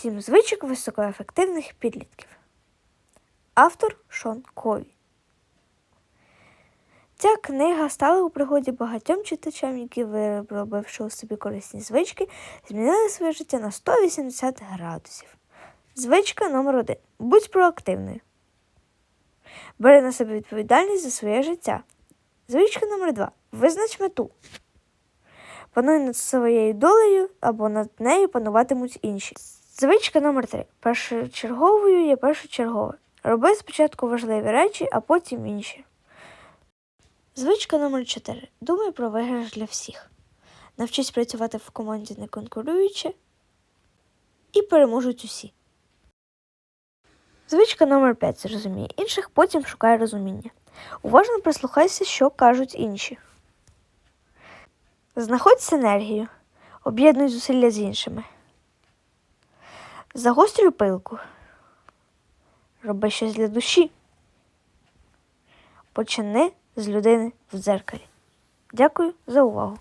Сім звичок високоефективних підлітків. Автор Шон Кові. Ця книга стала у пригоді багатьом читачам, які, виробивши у собі корисні звички, змінили своє життя на 180 градусів. Звичка номер один. Будь проактивною. Бери на себе відповідальність за своє життя. Звичка номер два. Визнач мету. Пануй над своєю долею або над нею пануватимуть інші. Звичка номер три. Першочерговою є першочергове. Роби спочатку важливі речі, а потім інші. Звичка номер 4. Думай про виграш для всіх. Навчись працювати в команді не конкуруючи і переможуть усі. Звичка номер 5. Зрозумій інших, потім шукай розуміння. Уважно прислухайся, що кажуть інші. Знаходь синергію. Об'єднуй зусилля з іншими. Загострюй пилку. Роби щось для душі. Почини з людини в дзеркалі. Дякую за увагу.